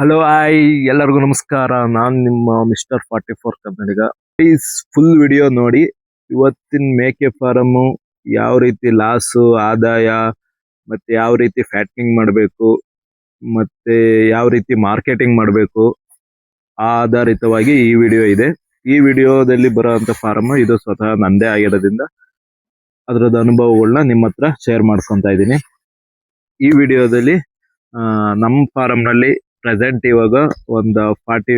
Hello hi ಎಲ್ಲರಿಗೂ ನಮಸ್ಕಾರ. ನಾನು ನಿಮ್ಮ mister forty four Kannadiga. Please full video ನೋಡಿ. ಇವತ್ತಿನ ಮೇಕೆ ಫಾರಮ್ ಯಾವ ರೀತಿ ಲಾಸು ಆದಾಯ, ಮತ್ತೆ ಯಾವ ರೀತಿ ಫ್ಯಾಟ್ನಿಂಗ್ ಮಾಡಬೇಕು, ಮತ್ತೆ ಯಾವ ರೀತಿ ಮಾರ್ಕೆಟಿಂಗ್ ಮಾಡಬೇಕು ಆಧಾರಿತವಾಗಿ ಈ ವಿಡಿಯೋ ಇದೆ. ಈ ವಿಡಿಯೋದಲ್ಲಿ ಬರುವಂತ ಫಾರಮ್ ಇದು ಸ್ವತಃ ನಂದೇ ಆಗಿರೋದ್ರಿಂದ ಅದರದ ಅನುಭವಗಳನ್ನ ನಿಮ್ಮ ಹತ್ರ ಶೇರ್ ಮಾಡ್ಕೊಂತ ಇದ್ದೀನಿ. ಈ ವಿಡಿಯೋದಲ್ಲಿ ನಮ್ಮ ಫಾರಮ್ನಲ್ಲಿ ನಲ್ಲಿ ಪ್ರೆಸೆಂಟ್ ಇವಾಗ ಒಂದು ಫಾರ್ಟಿ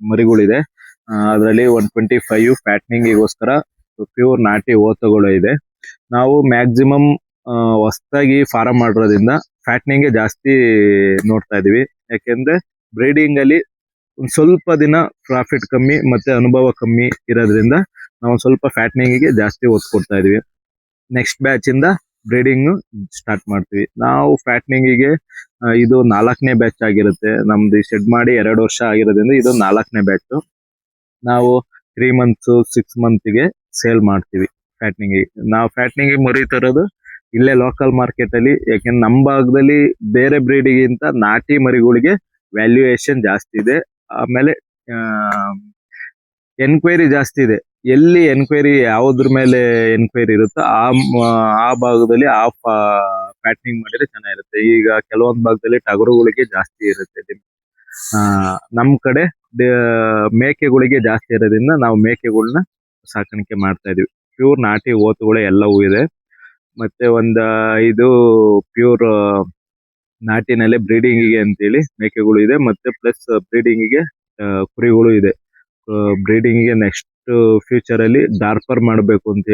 ಮರಿಗಳಿದೆ. ಅದರಲ್ಲಿ ಒನ್ ಟ್ವೆಂಟಿ ಫೈವ್ ಫ್ಯಾಟ್ನಿಂಗಿಗೋಸ್ಕರ ಪ್ಯೂರ್ ನಾಟಿ ಓತಗಳು ಇದೆ. ನಾವು ಮ್ಯಾಕ್ಸಿಮಮ್ ಹೊಸದಾಗಿ ಫಾರಂ ಮಾಡಿರೋದ್ರಿಂದ ಫ್ಯಾಟ್ನಿಂಗೇ ಜಾಸ್ತಿ ನೋಡ್ತಾ ಇದೀವಿ. ಯಾಕೆಂದ್ರೆ ಬ್ರೀಡಿಂಗ್ ಅಲ್ಲಿ ಒಂದ್ ಸ್ವಲ್ಪ ದಿನ ಪ್ರಾಫಿಟ್ ಕಮ್ಮಿ ಮತ್ತೆ ಅನುಭವ ಕಮ್ಮಿ ಇರೋದ್ರಿಂದ ನಾವು ಸ್ವಲ್ಪ ಫ್ಯಾಟ್ನಿಂಗಿಗೆ ಜಾಸ್ತಿ ಒತ್ತು ಕೊಡ್ತಾ ಇದೀವಿ. ನೆಕ್ಸ್ಟ್ ಬ್ಯಾಚ್ ಇಂದ ಬ್ರೀಡಿಂಗ್ ಸ್ಟಾರ್ಟ್ ಮಾಡ್ತೀವಿ. ನಾವು ಫ್ಯಾಟ್ನಿಂಗ್ಗೆ ಆ, ಇದು ನಾಲ್ಕನೇ ಬ್ಯಾಚ್ ಆಗಿರುತ್ತೆ. ನಮ್ದು ಶೆಡ್ ಮಾಡಿ ಎರಡು ವರ್ಷ ಆಗಿರೋದ್ರಿಂದ ಇದು ನಾಲ್ಕನೇ ಬ್ಯಾಚ್ ನಾವು ತ್ರೀ ಮಂತ್ಸ್ ಸಿಕ್ಸ್ಗೆ ಸೇಲ್ ಮಾಡ್ತೀವಿ ಫ್ಯಾಟ್ನಿಂಗ್ ನಾವು ಫ್ಯಾಟ್ನಿಂಗ್ ಮರಿ ತರೋದು ಇಲ್ಲೇ ಲೋಕಲ್ ಮಾರ್ಕೆಟ್ ಅಲ್ಲಿ, ಯಾಕೆಂದ್ರೆ ನಮ್ಮ ಭಾಗದಲ್ಲಿ ಬೇರೆ ಬ್ರೀಡಿಗಿಂತ ನಾಟಿ ಮರಿಗಳಿಗೆ ವ್ಯಾಲ್ಯೂಯೇಷನ್ ಜಾಸ್ತಿ ಇದೆ. ಆಮೇಲೆ ಎನ್ಕ್ವೈರಿ ಜಾಸ್ತಿ ಇದೆ. ಎಲ್ಲಿ ಎನ್ಕ್ವೈರಿ ಯಾವುದ್ರ ಮೇಲೆ ಎನ್ಕ್ವೈರಿ ಇರುತ್ತೋ ಆ ಆ ಭಾಗದಲ್ಲಿ ಆ ಪ್ಯಾಟ್ನಿಂಗ್ ಮಾಡಿದ್ರೆ ಚೆನ್ನಾಗಿರುತ್ತೆ. ಈಗ ಕೆಲವೊಂದು ಭಾಗದಲ್ಲಿ ಟಗರುಗಳಿಗೆ ಜಾಸ್ತಿ ಇರುತ್ತೆ ಆ, ನಮ್ ಕಡೆ ಮೇಕೆಗಳಿಗೆ ಜಾಸ್ತಿ ಇರೋದ್ರಿಂದ ನಾವು ಮೇಕೆಗಳನ್ನ ಸಾಕಾಣಿಕೆ ಮಾಡ್ತಾ ಇದೀವಿ. ಪ್ಯೂರ್ ನಾಟಿ ಓತುಗಳು ಎಲ್ಲವೂ ಇದೆ. ಮತ್ತೆ ಒಂದ್ ಇದು ಪ್ಯೂರ್ ನಾಟಿನಲ್ಲೇ ಬ್ರೀಡಿಂಗ್ಗೆ ಅಂತೇಳಿ ಮೇಕೆಗಳು ಇದೆ. ಮತ್ತೆ ಪ್ಲಸ್ ಬ್ರೀಡಿಂಗ್ಗೆ ಕುರಿಗಳು ಇದೆ. ಬ್ರೀಡಿಂಗ್ಗೆ ನೆಕ್ಸ್ಟ್ ಫ್ಯೂಚರ್ ಅಲ್ಲಿ ಡಾರ್ಪರ್ ಮಾಡಬೇಕು ಅಂತ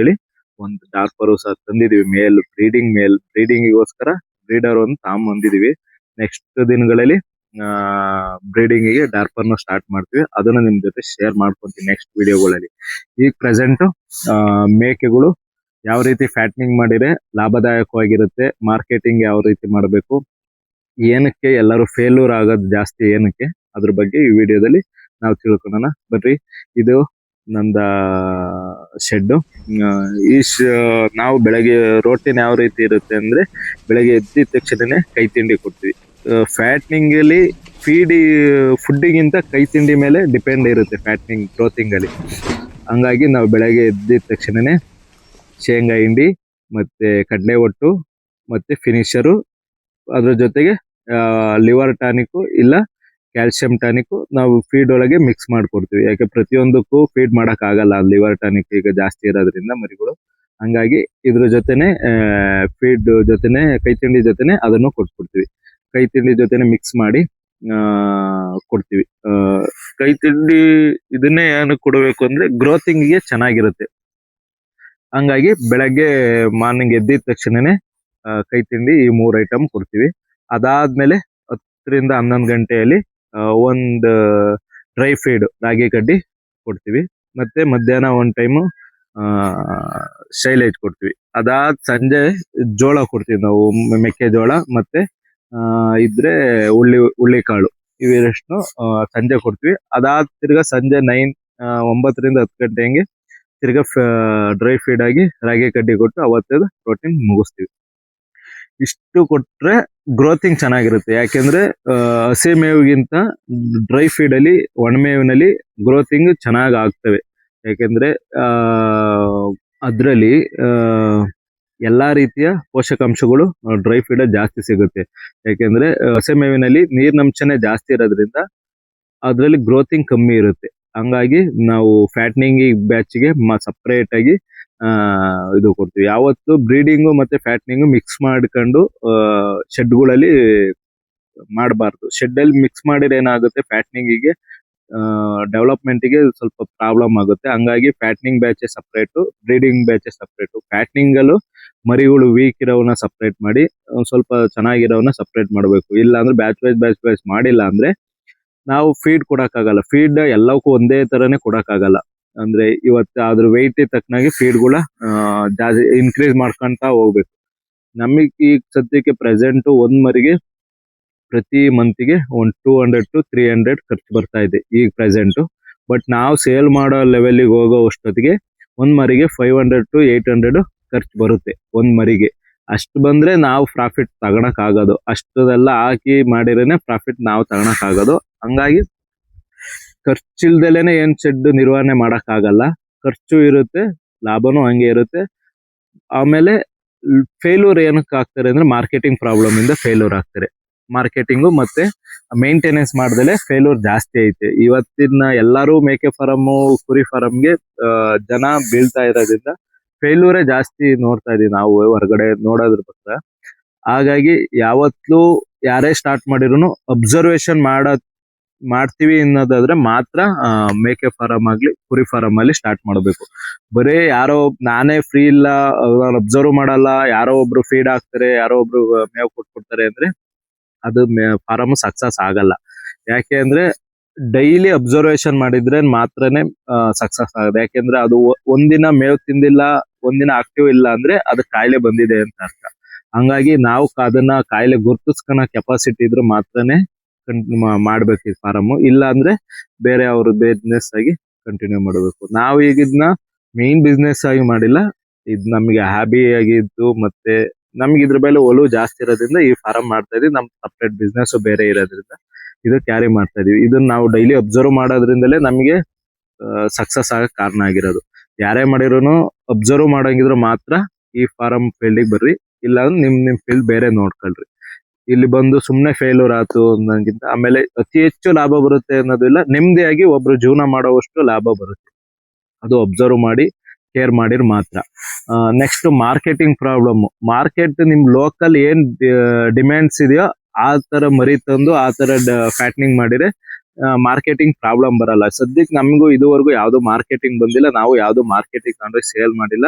ಒಂದು ಡಾರ್ಪರ್ ಸಹ ತಂದಿದೀವಿ ಮೇಲ್ ಬ್ರೀಡಿಂಗ್ ಮೇಲ್ ಬ್ರೀಡಿಂಗ್ ಗೋಸ್ಕರ ಬ್ರೀಡರ್ ಒಂದು ತಗೊಂಬಂದಿದೀವಿ ನೆಕ್ಸ್ಟ್ ದಿನಗಳಲ್ಲಿ, ಆ ಬ್ರೀಡಿಂಗ್ಗೆ ಡಾರ್ಪರ್ನ ಸ್ಟಾರ್ಟ್ ಮಾಡ್ತೀವಿ. ಅದನ್ನ ನಿಮ್ ಜೊತೆ ಶೇರ್ ಮಾಡ್ಕೊಂತೀವಿ ನೆಕ್ಸ್ಟ್ ವಿಡಿಯೋಗಳಲ್ಲಿ ಈಗ ಪ್ರೆಸೆಂಟ್ ಮೇಕೆಗಳು ಯಾವ ರೀತಿ ಫ್ಯಾಟ್ನಿಂಗ್ ಮಾಡಿದ್ರೆ ಲಾಭದಾಯಕವಾಗಿರುತ್ತೆ ಮಾರ್ಕೆಟಿಂಗ್ ಯಾವ ರೀತಿ ಮಾಡಬೇಕು, ಏನಕ್ಕೆ ಎಲ್ಲರೂ ಫೇಲ್ಯೂರ್ ಆಗೋದು ಜಾಸ್ತಿ, ಏನಕ್ಕೆ, ಅದ್ರ ಬಗ್ಗೆ ಈ ವಿಡಿಯೋದಲ್ಲಿ ನಾವು ತಿಳ್ಕೊಳ್ಳೋಣ ಬರ್ರಿ, ಇದು ನಂದ ಶೆಡ್ಡು ಈ ನಾವು ಬೆಳಗ್ಗೆ ರೋಟಿನ ಯಾವ ರೀತಿ ಇರುತ್ತೆ ಅಂದ್ರೆ ಬೆಳಗ್ಗೆ ಎದ್ದಿದ ತಕ್ಷಣನೇ ಕೈ ತಿಂಡಿ ಕೊಡ್ತೀವಿ. ಫ್ಯಾಟ್ನಿಂಗ್ ಅಲ್ಲಿ ಫೀಡಿ ಫುಡ್ಡಿಗಿಂತ ಕೈ ತಿಂಡಿ ಮೇಲೆ ಡಿಪೆಂಡ್ ಇರುತ್ತೆ ಫ್ಯಾಟ್ನಿಂಗ್ ಗ್ರೋತಿಂಗ್ ಅಲ್ಲಿ ಹಂಗಾಗಿ ನಾವು ಬೆಳಗ್ಗೆ ಎದ್ದಿದ ತಕ್ಷಣನೇ ಶೇಂಗಾ ಹಿಂಡಿ, ಮತ್ತೆ ಕಡಲೆ ಒಟ್ಟು, ಮತ್ತೆ ಫಿನಿಷರು ಅದ್ರ ಜೊತೆಗೆ ಲಿವರ್ ಟಾನಿಕ್ ಇಲ್ಲ ಕ್ಯಾಲ್ಸಿಯಂ ಟಾನಿಕ್ ನಾವು ಫೀಡ್ ಒಳಗೆ ಮಿಕ್ಸ್ ಮಾಡ್ಕೊಡ್ತೀವಿ. ಯಾಕೆ ಪ್ರತಿಯೊಂದಕ್ಕೂ ಫೀಡ್ ಮಾಡಕ್ ಆಗಲ್ಲ. ಲಿವರ್ ಟಾನಿಕ್ ಈಗ ಜಾಸ್ತಿ ಇರೋದ್ರಿಂದ ಮರಿಗಳು. ಹಂಗಾಗಿ ಇದ್ರ ಜೊತೆನೆ ಫೀಡ್ ಜೊತೆನೆ ಕೈ ತಿಂಡಿ ಜೊತೆನೆ ಅದನ್ನು ಕೊಟ್ಬಿಡ್ತೀವಿ ಕೈ ತಿಂಡಿ ಜೊತೆನೆ ಮಿಕ್ಸ್ ಮಾಡಿ ಕೊಡ್ತೀವಿ. ಕೈ ತಿಂಡಿ ಇದನ್ನೇ ಏನು ಕೊಡಬೇಕು ಅಂದ್ರೆ ಗ್ರೋತಿಂಗ್ಗೆ ಚೆನ್ನಾಗಿರುತ್ತೆ. ಹಂಗಾಗಿ ಬೆಳಗ್ಗೆ ಮಾರ್ನಿಂಗ್ ಎದ್ದಿದ ತಕ್ಷಣನೇ ಕೈ ತಿಂಡಿ ಈ ಮೂರು ಐಟಮ್ ಕೊಡ್ತೀವಿ. ಅದಾದ್ಮೇಲೆ ಹತ್ತರಿಂದ ಹನ್ನೊಂದು ಗಂಟೆಯಲ್ಲಿ ಒಂದ್ ಡ್ರೈ ಫೀಡ್ ರಾಗಿ ಕಡ್ಡಿ ಕೊಡ್ತೀವಿ. ಮತ್ತೆ ಮಧ್ಯಾಹ್ನ ಒಂದ್ ಟೈಮು ಶೈಲೇಜ್ ಕೊಡ್ತೀವಿ. ಅದಾದ ಸಂಜೆ ಜೋಳ ಕೊಡ್ತೀವಿ ನಾವು ಮೆಕ್ಕೆಜೋಳ ಮತ್ತೆ ಇದ್ರೆ ಹುಳ್ಳಿ ಹುಳ್ಳಿಕಾಳು ಇವೆರಷ್ಟು ಸಂಜೆ ಕೊಡ್ತೀವಿ. ಅದಾದ ತಿರ್ಗಾ ಸಂಜೆ ನೈನ್ ಒಂಬತ್ತರಿಂದ ಹತ್ತು ಗಂಟೆ ಹಂಗೆ ತಿರ್ಗಾ ಡ್ರೈ ಫೀಡ್ ಆಗಿ ರಾಗಿ ಕಡ್ಡಿ ಕೊಟ್ಟು ಅವತ್ತದ ಪ್ರೋಟೀನ್ ಮುಗಿಸ್ತೀವಿ. ಇಷ್ಟು ಕೊಟ್ರೆ ಗ್ರೋತಿಂಗ್ ಚೆನ್ನಾಗಿರುತ್ತೆ. ಯಾಕೆಂದ್ರೆ ಹಸಿ ಮೇವಿಗಿಂತ ಡ್ರೈ ಫೀಡ್ ಅಲ್ಲಿ ಒಣಮೇವಿನಲ್ಲಿ ಗ್ರೋತಿಂಗ್ ಚೆನ್ನಾಗಿ ಆಗ್ತವೆ. ಯಾಕೆಂದ್ರೆ ಅದರಲ್ಲಿ ಎಲ್ಲಾ ರೀತಿಯ ಪೋಷಕಾಂಶಗಳು ಡ್ರೈ ಫೀಡ್ ಜಾಸ್ತಿ ಸಿಗುತ್ತೆ. ಯಾಕೆಂದ್ರೆ, ಹಸೆ ಮೇವಿನಲ್ಲಿ ನೀರಿನಂಶನೇ ಜಾಸ್ತಿ ಇರೋದ್ರಿಂದ ಅದ್ರಲ್ಲಿ ಗ್ರೋತಿಂಗ್ ಕಮ್ಮಿ ಇರುತ್ತೆ. ಹಂಗಾಗಿ ನಾವು ಫ್ಯಾಟ್ನಿಂಗ್ ಬ್ಯಾಚ್ಗೆ ಸಪರೇಟ್ ಆಗಿ ಇದು ಕೊಡ್ತೀವಿ. ಯಾವತ್ತು ಬ್ರೀಡಿಂಗ್ ಮತ್ತೆ ಫ್ಯಾಟ್ನಿಂಗ್ ಮಿಕ್ಸ್ ಮಾಡ್ಕೊಂಡು ಶೆಡ್ಗಳಲ್ಲಿ ಮಾಡಬಾರ್ದು. ಶೆಡ್ ಅಲ್ಲಿ ಮಿಕ್ಸ್ ಮಾಡಿದ್ರೆ ಏನಾಗುತ್ತೆ? ಫ್ಯಾಟ್ನಿಂಗಿಗೆ ಡೆವಲಪ್ಮೆಂಟ್ಗೆ ಸ್ವಲ್ಪ ಪ್ರಾಬ್ಲಮ್ ಆಗುತ್ತೆ. ಹಂಗಾಗಿ fattening batch separate breeding batch separate fattening ಅಲ್ಲೂ ಮರಿಗಳು ವೀಕ್ ಇರೋವನ್ನ ಸಪರೇಟ್ ಮಾಡಿ ಸ್ವಲ್ಪ ಚೆನ್ನಾಗಿರೋವನ್ನ ಸಪರೇಟ್ ಮಾಡಬೇಕು. ಇಲ್ಲ ಅಂದ್ರೆ ಬ್ಯಾಚ್ ವೈಸ್ ಬ್ಯಾಚ್ ವೈಸ್ ಮಾಡಿಲ್ಲ ಅಂದ್ರೆ ನಾವು ಫೀಡ್ ಕೊಡಕ್ಕಾಗಲ್ಲ. ಫೀಡ್ ಎಲ್ಲಕ್ಕೂ ಒಂದೇ ತರನೇ ಕೊಡಕ್ಕಾಗಲ್ಲ. ಅಂದ್ರೆ ಇವತ್ತು ಅದ್ರ ವೆಯ್ಟ್ ತಕ್ಕನಾಗಿ ಫೀಡ್ಗಳ ಜಾಸ್ತಿ ಇನ್ಕ್ರೀಸ್ ಮಾಡ್ಕೊಂತ ಹೋಗ್ಬೇಕು. ನಮಗೆ ಈಗ ಸದ್ಯಕ್ಕೆ ಪ್ರೆಸೆಂಟ್ ಒಂದ್ ಮರಿಗೆ ಪ್ರತಿ ಮಂತಿಗೆ ಒಂದು two hundred to three hundred ಖರ್ಚು ಬರ್ತಾ ಇದೆ ಈಗ ಪ್ರೆಸೆಂಟ್ ಬಟ್ ನಾವು ಸೇಲ್ ಮಾಡೋ ಲೆವೆಲ್ಗೆ ಹೋಗೋ ಅಷ್ಟೊತ್ತಿಗೆ ಒಂದ್ ಮರಿಗೆ five hundred to eight hundred ಖರ್ಚು ಬರುತ್ತೆ ಒಂದ್ ಮರಿಗೆ. ಅಷ್ಟು ಬಂದ್ರೆ ನಾವು ಪ್ರಾಫಿಟ್ ತಗೊಳಕ್ ಆಗೋದು. ಅಷ್ಟದೆಲ್ಲ ಹಾಕಿ ಮಾಡಿರೇನೆ ಪ್ರಾಫಿಟ್ ನಾವು ತಗೊಳಕ್ ಆಗೋದು. ಹಂಗಾಗಿ ಖರ್ಚಿಲ್ದಲೇನೆ ಏನ್ ಶೆಡ್ ನಿರ್ವಹಣೆ ಆಗಲ್ಲ ಖರ್ಚು ಇರುತ್ತೆ, ಲಾಭನೂ ಹಂಗೆ ಇರುತ್ತೆ. ಆಮೇಲೆ ಫೇಲ್ಯೂರ್ ಏನಕ್ಕೆ ಆಗ್ತಾರೆ ಅಂದ್ರೆ ಮಾರ್ಕೆಟಿಂಗ್ ಪ್ರಾಬ್ಲಮ್ ಇಂದ ಫೇಲ್ಯೂರ್ ಆಗ್ತಾರೆ ಮಾರ್ಕೆಟಿಂಗು ಮತ್ತೆ ಮೇಂಟೆನೆನ್ಸ್ ಮಾಡ್ದಲೆ ಫೇಲ್ಯೂರ್ ಜಾಸ್ತಿ ಐತೆ. ಇವತ್ತಿನ ಎಲ್ಲರೂ ಮೇಕೆ ಫಾರಮ್ಮು ಕುರಿ ಫಾರಮ್ಗೆ ಜನ ಬೀಳ್ತಾ ಇರೋದ್ರಿಂದ ಫೇಲ್ಯೂರೇ ಜಾಸ್ತಿ ನೋಡ್ತಾ ಇದೀವಿ ನಾವು ಹೊರಗಡೆ ನೋಡೋದ್ರ ಪಕ್ಕ ಹಾಗಾಗಿ ಯಾವತ್ತೂ ಯಾರೇ ಸ್ಟಾರ್ಟ್ ಮಾಡಿರೂ ಅಬ್ಸರ್ವೇಷನ್ ಮಾಡ ಮಾಡ್ತೀವಿ ಅನ್ನೋದಾದ್ರೆ ಮಾತ್ರ ಮೇಕೆ ಫಾರಂ ಆಗ್ಲಿ, ಕುರಿ ಫಾರಂ ಅಲ್ಲಿ ಸ್ಟಾರ್ಟ್ ಮಾಡಬೇಕು. ಬರೀ ಯಾರೋ ನಾನೇ ಫ್ರೀ ಇಲ್ಲ ನಾನು ಅಬ್ಸರ್ವ್ ಮಾಡಲ್ಲ, ಯಾರೋ ಒಬ್ರು ಫೀಡ್ ಹಾಕ್ತಾರೆ, ಯಾರೋ ಒಬ್ರು ಮೇವ್ ಕೊಟ್ಬಿಡ್ತಾರೆ ಅಂದ್ರೆ ಅದು ಫಾರಂ ಸಕ್ಸಸ್ ಆಗಲ್ಲ. ಯಾಕೆ ಅಂದ್ರೆ ಡೈಲಿ ಅಬ್ಸರ್ವೇಷನ್ ಮಾಡಿದ್ರೆ ಮಾತ್ರನೇ ಸಕ್ಸಸ್ ಆಗುತ್ತೆ. ಯಾಕೆಂದ್ರೆ ಅದು ಒಂದಿನ ಮೇವ್ ತಿಂದಿಲ್ಲ, ಒಂದಿನ ಆಕ್ಟಿವ್ ಇಲ್ಲ ಅಂದ್ರೆ ಅದು ಕಾಯಿಲೆ ಬಂದಿದೆ ಅಂತ ಅರ್ಥ. ಹಂಗಾಗಿ ನಾವು ಅದನ್ನ ಕಾಯಿಲೆ ಗುರ್ತಿಸ್ಕೊಳೋ ಕೆಪಾಸಿಟಿ ಇದ್ರೆ ಮಾತ್ರನೇ ಮಾಡ್ಬೇಕು ಈ ಫಾರಮ್ ಇಲ್ಲ ಅಂದ್ರೆ ಬೇರೆ ಅವ್ರ ಬಿಸ್ನೆಸ್ ಆಗಿ ಕಂಟಿನ್ಯೂ ಮಾಡಬೇಕು. ನಾವು ಈಗ ಇದನ್ನ ಮೇನ್ ಬಿಸ್ನೆಸ್ ಆಗಿ ಮಾಡಿಲ್ಲ. ಇದು ನಮಗೆ ಹ್ಯಾಬಿ ಆಗಿದ್ದು ಮತ್ತೆ ನಮ್ಗೆ ಇದ್ರ ಮೇಲೆ ಒಲವು ಜಾಸ್ತಿ ಇರೋದ್ರಿಂದ ಈ ಫಾರಂ ಮಾಡ್ತಾ ಇದೀವಿ ನಮ್ ಸಪ್ರೇಟ್ ಬಿಸ್ನೆಸ್ ಬೇರೆ ಇರೋದ್ರಿಂದ ಇದು ಕ್ಯಾರಿ ಮಾಡ್ತಾ ಇದೀವಿ ಇದನ್ನ ನಾವು ಡೈಲಿ ಅಬ್ಸರ್ವ್ ಮಾಡೋದ್ರಿಂದಲೇ ನಮಗೆ ಸಕ್ಸಸ್ ಆಗಕ್ ಕಾರಣ ಆಗಿರೋದು. ಯಾರೇ ಮಾಡಿರೋನು ಅಬ್ಸರ್ವ್ ಮಾಡಂಗಿದ್ರು ಮಾತ್ರ ಈ ಫಾರಂ ಫೀಲ್ಡಿಗೆ ಬರ್ರಿ. ಇಲ್ಲ ಅಂದ್ರೆ ನಿಮ್ ನಿಮ್ ಫೀಲ್ಡ್ ಬೇರೆ ನೋಡ್ಕೊಳ್ರಿ. ಇಲ್ಲಿ ಬಂದು ಸುಮ್ನೆ ಫೇಲ್ಯೂರ್ ಆತು ಅನ್ನೋಂಗಿಂತ ಆಮೇಲೆ ಅತಿ ಹೆಚ್ಚು ಲಾಭ ಬರುತ್ತೆ ಅನ್ನೋದಿಲ್ಲ, ನೆಮ್ಮದಿಯಾಗಿ ಒಬ್ರು ಜೀವನ ಮಾಡೋವಷ್ಟು ಲಾಭ ಬರುತ್ತೆ. ಅದು ಅಬ್ಸರ್ವ್ ಮಾಡಿ ಕೇರ್ ಮಾಡಿರ್ ಮಾತ್ರ. ನೆಕ್ಸ್ಟ್ ಮಾರ್ಕೆಟಿಂಗ್ ಪ್ರಾಬ್ಲಮ್ ಮಾರ್ಕೆಟ್ ನಿಮ್ ಲೋಕಲ್ ಏನ್ ಡಿಮ್ಯಾಂಡ್ಸ್ ಇದೆಯೋ ಆ ತರ ಮರಿ ತಂದು, ಆ ತರ ಫ್ಯಾಟ್ನಿಂಗ್ ಮಾಡಿದ್ರೆ ಮಾರ್ಕೆಟಿಂಗ್ ಪ್ರಾಬ್ಲಮ್ ಬರಲ್ಲ. ಸದ್ಯಕ್ಕೆ ನಮಗೂ ಇದುವರೆಗೂ ಯಾವುದು ಮಾರ್ಕೆಟಿಂಗ್ ಬಂದಿಲ್ಲ, ನಾವು ಯಾವುದು ಮಾರ್ಕೆಟಿಂಗ್ ಅಂದ್ರೆ ಸೇಲ್ ಮಾಡಿಲ್ಲ.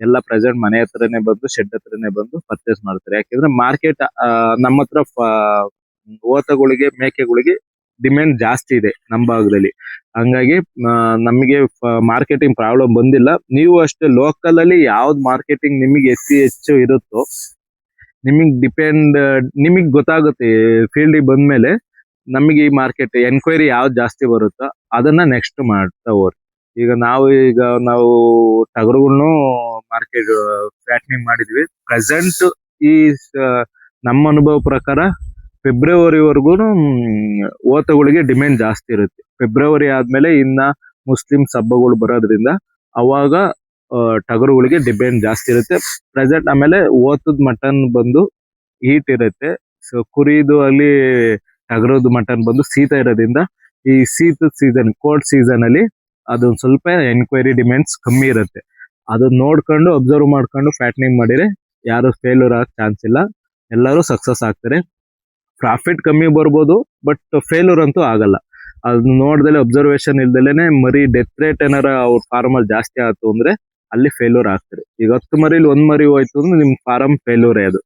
ಎಲ್ಲ ಪ್ರೆಸೆಂಟ್ ಮನೆ ಹತ್ರನೇ ಬಂದು ಶೆಡ್ ಹತ್ರನೇ ಬಂದು ಪರ್ಚೇಸ್ ಮಾಡ್ತಾರೆ. ಯಾಕೆಂದ್ರೆ ಮಾರ್ಕೆಟ್ ನಮ್ಮ ಹತ್ರ ಓತಗಳಿಗೆ ಮೇಕೆಗಳಿಗೆ ಡಿಮ್ಯಾಂಡ್ ಜಾಸ್ತಿ ಇದೆ ನಮ್ಮ ಭಾಗದಲ್ಲಿ. ಹಂಗಾಗಿ ನಮಗೆ ಮಾರ್ಕೆಟಿಂಗ್ ಪ್ರಾಬ್ಲಮ್ ಬಂದಿಲ್ಲ. ನೀವು ಅಷ್ಟೇ ಲೋಕಲ್ ಅಲ್ಲಿ ಯಾವ್ದು ಮಾರ್ಕೆಟಿಂಗ್ ನಿಮಗೆ ಹೆಚ್ಚು ಹೆಚ್ಚು ಇರುತ್ತೋ, ನಿಮಗೆ ಡಿಪೆಂಡ್ ನಿಮಗೆ ಗೊತ್ತಾಗುತ್ತೆ ಫೀಲ್ಡ್ ಬಂದ್ಮೇಲೆ ನಮಗೆ ಈ ಮಾರ್ಕೆಟ್ ಎನ್ಕ್ವೈರಿ ಯಾವ್ದು ಜಾಸ್ತಿ ಬರುತ್ತೋ ಅದನ್ನ ನೆಕ್ಸ್ಟ್ ಮಾಡ್ತಾ ಹೋಗ್ರಿ ಈಗ ನಾವು ಈಗ ನಾವು ಟಗರುಗಳನ್ನು ಮಾರ್ಕೆಟ್ ಫ್ಯಾಟ್ನಿಂಗ್ ಮಾಡಿದ್ವಿ. ಪ್ರೆಸೆಂಟ್ ಈ ನಮ್ಮ ಅನುಭವ ಪ್ರಕಾರ ಫೆಬ್ರವರಿವರೆಗೂ ಓತಗಳಿಗೆ ಡಿಮ್ಯಾಂಡ್ ಜಾಸ್ತಿ ಇರುತ್ತೆ. ಫೆಬ್ರವರಿ ಆದ್ಮೇಲೆ ಇನ್ನ ಮುಸ್ಲಿಮ್ಸ್ ಹಬ್ಬಗಳು ಬರೋದ್ರಿಂದ ಅವಾಗ ಟಗರುಗಳಿಗೆ ಡಿಮ್ಯಾಂಡ್ ಜಾಸ್ತಿ ಇರುತ್ತೆ. ಪ್ರೆಸೆಂಟ್ ಆಮೇಲೆ ಓತದ ಮಟನ್ ಬಂದು ಹೀಟ್ ಇರುತ್ತೆ. ಸೊ ಕುರಿದು ಅಲ್ಲಿ ಟಗರದ್ದು ಮಟನ್ ಬಂದು ಶೀತ ಇರೋದ್ರಿಂದ ಈ ಶೀತದ ಸೀಸನ್ ಕೋಲ್ಡ್ ಸೀಸನ್ ಅಲ್ಲಿ ಅದೊಂದ್ ಸ್ವಲ್ಪ ಎನ್ಕ್ವೈರಿ ಡಿಮ್ಯಾಂಡ್ಸ್ ಕಮ್ಮಿ ಇರುತ್ತೆ. ಅದನ್ನ ನೋಡ್ಕೊಂಡು ಅಬ್ಸರ್ವ್ ಮಾಡ್ಕೊಂಡು ಫ್ಯಾಟ್ನಿಂಗ್ ಮಾಡಿದ್ರೆ ಯಾರು ಫೇಲ್ಯೂರ್ ಆಗ ಚಾನ್ಸ್ ಇಲ್ಲ. ಎಲ್ಲರೂ ಸಕ್ಸಸ್ ಆಗ್ತಾರೆ. ಪ್ರಾಫಿಟ್ ಕಮ್ಮಿ ಬರ್ಬೋದು ಬಟ್ ಫೇಲ್ಯೂರ್ ಅಂತೂ ಆಗಲ್ಲ. ಅದನ್ನ ನೋಡ್ದಲೆ ಅಬ್ಸರ್ವೇಷನ್ ಇಲ್ದಲೇನೆ ಮರಿ ಡೆತ್ ರೇಟ್ ಏನಾರ ಅವ್ರ ಫಾರ್ಮ್ ಅಲ್ಲಿ ಜಾಸ್ತಿ ಆಯ್ತು ಅಂದ್ರೆ ಅಲ್ಲಿ ಫೇಲ್ಯೂರ್ ಆಗ್ತಾರೆ. ಈಗ ಹತ್ತು ಮರಿಲಿ ಒಂದ್ ಮರಿ ಹೋಯ್ತು ಅಂದ್ರೆ ನಿಮ್ ಫಾರಂ ಫೇಲ್ಯೂರ್ ಅದು.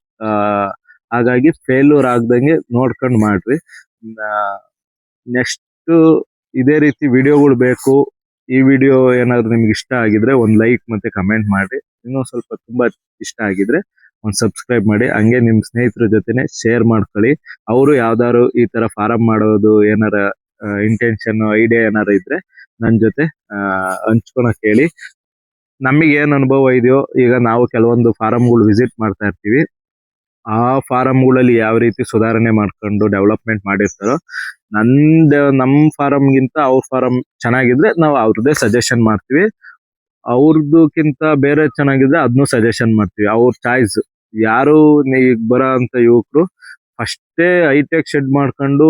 ಹಾಗಾಗಿ ಫೇಲ್ಯೂರ್ ಆಗ್ದಂಗೆ ನೋಡ್ಕೊಂಡು ಮಾಡ್ರಿ. ನೆಕ್ಸ್ಟ್ ಇದೇ ರೀತಿ ವಿಡಿಯೋಗಳು ಬೇಕು. ಈ ವಿಡಿಯೋ ಏನಾದ್ರು ನಿಮ್ಗೆ ಇಷ್ಟ ಆಗಿದ್ರೆ ಒಂದ್ ಲೈಕ್ ಮತ್ತೆ ಕಮೆಂಟ್ ಮಾಡಿ. ಇನ್ನೂ ಸ್ವಲ್ಪ ತುಂಬಾ ಇಷ್ಟ ಆಗಿದ್ರೆ ಒಂದ್ ಸಬ್ಸ್ಕ್ರೈಬ್ ಮಾಡಿ. ಹಂಗೆ ನಿಮ್ ಸ್ನೇಹಿತರ ಜೊತೆನೆ ಶೇರ್ ಮಾಡ್ಕೊಳ್ಳಿ. ಅವರು ಯಾವ್ದಾದ್ರು ಈ ತರ ಫಾರಂ ಮಾಡೋದು ಏನಾರ ಇಂಟೆನ್ಷನ್ ಐಡಿಯಾ ಏನಾರ ಇದ್ರೆ ನನ್ ಜೊತೆ ಹಂಚ್ಕೊಳಕ್ ಹೇಳಿ. ನಮಗೆ ಏನ್ ಅನುಭವ ಇದೆಯೋ ಈಗ ನಾವು ಕೆಲವೊಂದು ಫಾರಂಗಳು ವಿಸಿಟ್ ಮಾಡ್ತಾ ಇರ್ತೀವಿ. ಆ ಫಾರಂಗಳಲ್ಲಿ ಯಾವ ರೀತಿ ಸುಧಾರಣೆ ಮಾಡ್ಕೊಂಡು ಡೆವಲಪ್ಮೆಂಟ್ ಮಾಡಿರ್ತಾರೋ ನಂದ್, ನಮ್ ಫಾರಂಗಿಂತ ಅವ್ರ ಫಾರಂ ಚೆನ್ನಾಗಿದ್ರೆ ನಾವು ಅವ್ರದ್ದೇ ಸಜೆಷನ್ ಮಾಡ್ತೀವಿ. ಅವ್ರದಕ್ಕಿಂತ ಬೇರೆ ಚೆನ್ನಾಗಿದ್ರೆ ಅದನ್ನು ಸಜೆಷನ್ ಮಾಡ್ತೀವಿ. ಅವ್ರ ಚಾಯ್ಸ್ ಯಾರು ಈಗ ಬರೋ ಅಂತ ಯುವಕರು ಫಸ್ಟೇ ಹೈಟೆಕ್ ಶೆಡ್ ಮಾಡ್ಕೊಂಡು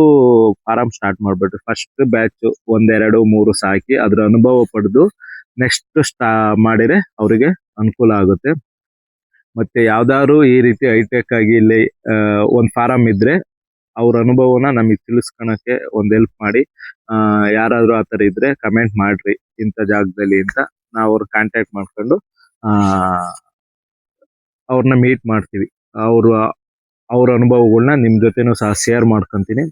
ಫಾರಂ ಸ್ಟಾರ್ಟ್ ಮಾಡ್ಬಿಟ್ರಿ. ಫಸ್ಟ್ ಬ್ಯಾಚ್ ಒಂದೆರಡು ಮೂರು ಸಾಕಿ ಅದ್ರ ಅನುಭವ ಪಡೆದು ನೆಕ್ಸ್ಟ್ ಸ್ಟಾ ಮಾಡಿದ್ರೆ ಅವರಿಗೆ ಅನುಕೂಲ ಆಗುತ್ತೆ. ಮತ್ತೆ ಯಾವ್ದಾದ್ರು ಈ ರೀತಿ ಹೈಟೆಕ್ ಆಗಿ ಇಲ್ಲಿ ಒಂದ್ ಫಾರಂ ಇದ್ರೆ ಅವ್ರ ಅನುಭವನ ನಮಗೆ ತಿಳಿಸ್ಕೊಳಕ್ಕೆ ಒಂದು ಹೆಲ್ಪ್ ಮಾಡಿ. ಆ, ಯಾರಾದ್ರೂ ಆತರ ಇದ್ರೆ ಕಮೆಂಟ್ ಮಾಡ್ರಿ ಇಂಥ ಜಾಗದಲ್ಲಿ ಅಂತ ನಾವು ಅವ್ರ ಕಾಂಟ್ಯಾಕ್ಟ್ ಮಾಡ್ಕೊಂಡು ಆ ಅವ್ರನ್ನ ಮೀಟ್ ಮಾಡ್ತೀವಿ. ಅವ್ರ ಅವ್ರ ಅನುಭವಗಳನ್ನ ನಿಮ್ ಜೊತೆನೂ ಸಹ ಶೇರ್ ಮಾಡ್ಕೊಂತೀನಿ.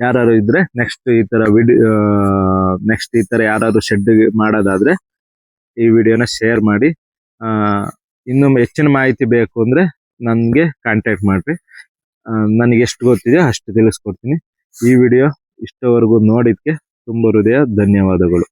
ಯಾರು ಇದ್ರೆ ನೆಕ್ಸ್ಟ್ ಈ ತರ ವಿಡಿಯೋ ನೆಕ್ಸ್ಟ್ ಈ ತರ ಯಾರಾದ್ರೂ ಶೆಡ್ ಮಾಡೋದಾದ್ರೆ ಈ ವಿಡಿಯೋನ ಶೇರ್ ಮಾಡಿ. ಆ, ಇನ್ನು ಹೆಚ್ಚಿನ ಮಾಹಿತಿ ಬೇಕು ಅಂದ್ರೆ ನನಗೆ ಕಾಂಟ್ಯಾಕ್ಟ್ ಮಾಡ್ರಿ. ನನಗೆ ಎಷ್ಟು ಗೊತ್ತಿದೆ ಅಷ್ಟು ತಿಳಿಸ್ಕೊಡ್ತೀನಿ. ಈ ವಿಡಿಯೋ ಇಷ್ಟವರೆಗೂ ನೋಡಿದ್ದಕ್ಕೆ ತುಂಬ ಹೃದಯ ಧನ್ಯವಾದಗಳು.